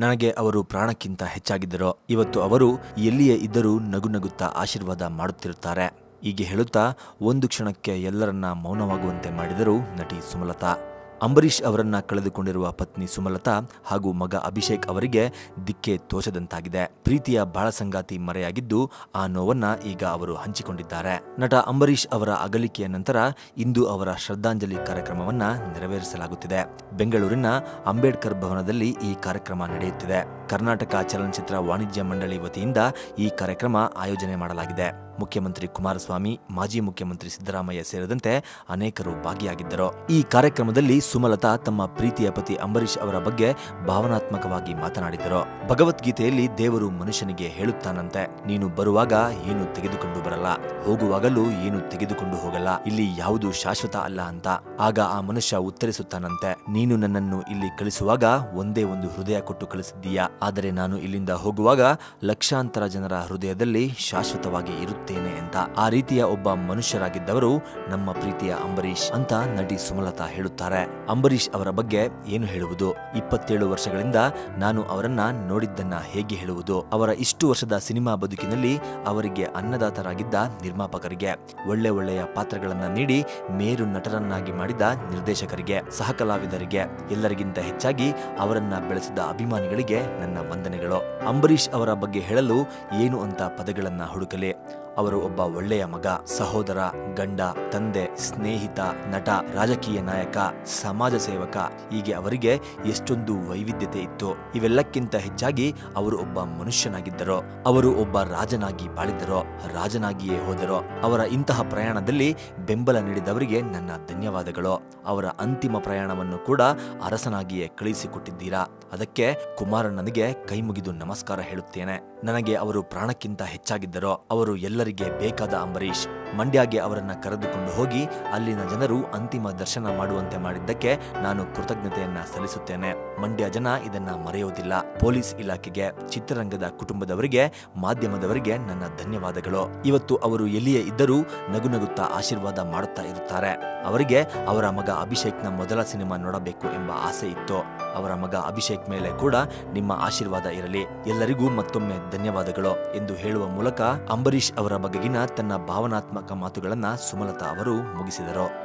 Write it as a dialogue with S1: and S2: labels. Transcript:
S1: ನನಗೆ ಅವರು ಪ್ರಾಣಕ್ಕಿಂತ ಹೆಚ್ಚಾಗಿದ್ದರು, ಇವತ್ತು ಅವರು ಎಲ್ಲಿಯೇ ಇದ್ದರೂ ನಗು ನಗುತ್ತಾ ಆಶೀರ್ವಾದ ಮಾಡುತ್ತಿರುತ್ತಾರೆ. ಹೀಗೆ ಹೇಳುತ್ತಾ ಒಂದು ಕ್ಷಣಕ್ಕೆ ಎಲ್ಲರನ್ನ ಮೌನವಾಗುವಂತೆ ಮಾಡಿದರು ನಟಿ ಸುಮಲತಾ. ಅಂಬರೀಷ್ ಅವರನ್ನ ಕಳೆದುಕೊಂಡಿರುವ ಪತ್ನಿ ಸುಮಲತಾ ಹಾಗೂ ಮಗ ಅಭಿಷೇಕ್ ಅವರಿಗೆ ದಿಕ್ಕೆ ತೋಚದಂತಾಗಿದೆ. ಪ್ರೀತಿಯ ಬಾಳಸಂಗಾತಿ ಮರೆಯಾಗಿದ್ದು ಆ ನೋವನ್ನ ಈಗ ಅವರು ಹಂಚಿಕೊಂಡಿದ್ದಾರೆ. ನಟ ಅಂಬರೀಷ್ ಅವರ ಅಗಲಿಕೆಯ ನಂತರ ಇಂದು ಅವರ ಶ್ರದ್ಧಾಂಜಲಿ ಕಾರ್ಯಕ್ರಮವನ್ನ ನೆರವೇರಿಸಲಾಗುತ್ತಿದೆ. ಬೆಂಗಳೂರಿನ ಅಂಬೇಡ್ಕರ್ ಭವನದಲ್ಲಿ ಈ ಕಾರ್ಯಕ್ರಮ ನಡೆಯುತ್ತಿದೆ. ಕರ್ನಾಟಕ ಚಲನಚಿತ್ರ ವಾಣಿಜ್ಯ ಮಂಡಳಿ ವತಿಯಿಂದ ಈ ಕಾರ್ಯಕ್ರಮ ಆಯೋಜನೆ ಮಾಡಲಾಗಿದೆ. ಮುಖ್ಯಮಂತ್ರಿ ಕುಮಾರಸ್ವಾಮಿ, ಮಾಜಿ ಮುಖ್ಯಮಂತ್ರಿ ಸಿದ್ದರಾಮಯ್ಯ ಸೇರಿದಂತೆ ಅನೇಕರು ಭಾಗಿಯಾಗಿದ್ದರು. ಈ ಕಾರ್ಯಕ್ರಮದಲ್ಲಿ ಸುಮಲತಾ ತಮ್ಮ ಪ್ರೀತಿಯ ಪತಿ ಅಂಬರೀಷ್ ಅವರ ಬಗ್ಗೆ ಭಾವನಾತ್ಮಕವಾಗಿ ಮಾತನಾಡಿದರು. ಭಗವದ್ಗೀತೆಯಲ್ಲಿ ದೇವರು ಮನುಷ್ಯನಿಗೆ ಹೇಳುತ್ತಾನಂತೆ. ನೀನು ಬರುವಾಗ ಏನು ತೆಗೆದುಕೊಂಡು ಬರಲ್ಲ. ಹೋಗುವಾಗಲೂ ಏನು ತೆಗೆದುಕೊಂಡು ಹೋಗಲ್ಲ. ಇಲ್ಲಿ ಯಾವುದು ಶಾಶ್ವತ ಅಲ್ಲ ಅಂತ. ಆಗ ಆ ಮನುಷ್ಯ ಉತ್ತರಿಸುತ್ತಾನಂತೆ. ನೀನು ನನ್ನನ್ನು ಇಲ್ಲಿ ಕಳಿಸುವಾಗ ಒಂದೇ ಒಂದು ಹೃದಯ ಕೊಟ್ಟು ಕಳಿಸಿದ್ದೀಯಾ? ಆದರೆ ನಾನು ಇಲ್ಲಿಂದ ಹೋಗುವಾಗ ಲಕ್ಷಾಂತರ ಜನರ ಹೃದಯದಲ್ಲಿ ಶಾಶ್ವತವಾಗಿ ಇರುತ್ತೇನೆ ಅಂತ. ಆ ರೀತಿಯ ಒಬ್ಬ ಮನುಷ್ಯರಾಗಿದ್ದವರು ನಮ್ಮ ಪ್ರೀತಿಯ ಅಂಬರೀಷ್ ಅಂತ ನಟಿ ಸುಮಲತಾ ಹೇಳುತ್ತಾರೆ. ಅಂಬರೀಷ್ ಅವರ ಬಗ್ಗೆ ಏನು ಹೇಳುವುದು? ಇಪ್ಪತ್ತೇಳು ವರ್ಷಗಳಿಂದ ನಾನು ಅವರನ್ನ ನೋಡಿದ್ದನ್ನ ಹೇಗೆ ಹೇಳುವುದು? ಅವರ ಇಷ್ಟು ವರ್ಷದ ಸಿನಿಮಾ ಬದುಕಿನಲ್ಲಿ ಅವರಿಗೆ ಅನ್ನದಾತರಾಗಿದ್ದ ನಿರ್ಮಾಪಕರಿಗೆ, ಒಳ್ಳೆ ಒಳ್ಳೆಯ ಪಾತ್ರಗಳನ್ನ ನೀಡಿ ಮೇರು ನಟರನ್ನಾಗಿ ಮಾಡಿದ ನಿರ್ದೇಶಕರಿಗೆ, ಸಹಕಲಾವಿದರಿಗೆ, ಎಲ್ಲರಿಗಿಂತ ಹೆಚ್ಚಾಗಿ ಅವರನ್ನ ಬೆಳೆಸಿದ ಅಭಿಮಾನಿಗಳಿಗೆ ವಂದನೆಗಳು. ಅಂಬರೀಷ್ ಅವರ ಬಗ್ಗೆ ಹೇಳಲು ಏನು ಅಂತ ಪದಗಳನ್ನ ಹುಡುಕಲಿ. ಅವರು ಒಬ್ಬ ಒಳ್ಳೆಯ ಮಗ, ಸಹೋದರ, ಗಂಡ, ತಂದೆ, ಸ್ನೇಹಿತ, ನಟ, ರಾಜಕೀಯ ನಾಯಕ, ಸಮಾಜ ಸೇವಕ, ಹೀಗೆ ಅವರಿಗೆ ಎಷ್ಟೊಂದು ವೈವಿಧ್ಯತೆ ಇತ್ತು. ಇವೆಲ್ಲಕ್ಕಿಂತ ಹೆಚ್ಚಾಗಿ ಅವರು ಒಬ್ಬ ಮನುಷ್ಯನಾಗಿದ್ದರು. ಅವರು ಒಬ್ಬ ರಾಜನಾಗಿ ಬಾಳಿದ್ದರು, ರಾಜನಾಗಿಯೇ ಹೋದರು. ಅವರ ಇಂತಹ ಪ್ರಯಾಣದಲ್ಲಿ ಬೆಂಬಲ ನೀಡಿದವರಿಗೆ ನನ್ನ ಧನ್ಯವಾದಗಳು. ಅವರ ಅಂತಿಮ ಪ್ರಯಾಣವನ್ನು ಕೂಡ ಅರಸನಾಗಿಯೇ ಕಳಿಸಿಕೊಟ್ಟಿದ್ದೀರಾ? ಅದಕ್ಕೆ ಕುಮಾರಣ್ಣನಿಗೆ ಕೈಮುಗಿದು ನಮಸ್ಕಾರ ಹೇಳುತ್ತೇನೆ. ನನಗೆ ಅವರು ಪ್ರಾಣಕ್ಕಿಂತ ಹೆಚ್ಚಾಗಿದ್ದರೋ ಅವರು ಎಲ್ಲರಿಗೆ ಬೇಕಾದ ಅಂಬರೀಷ್. ಮಂಡ್ಯಗೆ ಅವರನ್ನ ಕರೆದುಕೊಂಡು ಹೋಗಿ ಅಲ್ಲಿನ ಜನರು ಅಂತಿಮ ದರ್ಶನ ಮಾಡುವಂತೆ ಮಾಡಿದ್ದಕ್ಕೆ ನಾನು ಕೃತಜ್ಞತೆಯನ್ನ ಸಲ್ಲಿಸುತ್ತೇನೆ. ಮಂಡ್ಯ ಜನ ಇದನ್ನ ಮರೆಯುವುದಿಲ್ಲ ಪೊಲೀಸ್ ಇಲಾಖೆಗೆ, ಚಿತ್ರರಂಗದ ಕುಟುಂಬದವರಿಗೆ, ಮಾಧ್ಯಮದವರಿಗೆ ನನ್ನ ಧನ್ಯವಾದಗಳು. ಇವತ್ತು ಅವರು ಎಲ್ಲಿಯೇ ಇದ್ದರೂ ನಗು ನಗುತ್ತಾ ಆಶೀರ್ವಾದ ಮಾಡುತ್ತಾ ಇರುತ್ತಾರೆ. ಅವರಿಗೆ ಅವರ ಮಗ ಅಭಿಷೇಕ್ನ ಮೊದಲ ಸಿನಿಮಾ ನೋಡಬೇಕು ಎಂಬ ಆಸೆ ಇತ್ತು. ಅವರ ಮಗ ಅಭಿಷೇಕ್ ಮೇಲೆ ಕೂಡ ನಿಮ್ಮ ಆಶೀರ್ವಾದ ಇರಲಿ. ಎಲ್ಲರಿಗೂ ಮತ್ತೊಮ್ಮೆ ಧನ್ಯವಾದಗಳು ಎಂದು ಹೇಳುವ ಮೂಲಕ ಅಂಬರೀಷ್ ಅವರ ಬಗೆಗಿನ ತನ್ನ ಭಾವನಾತ್ಮಕ ಮಾತುಗಳನ್ನ ಸುಮಲತಾ ಅವರು ಮುಗಿಸಿದರು.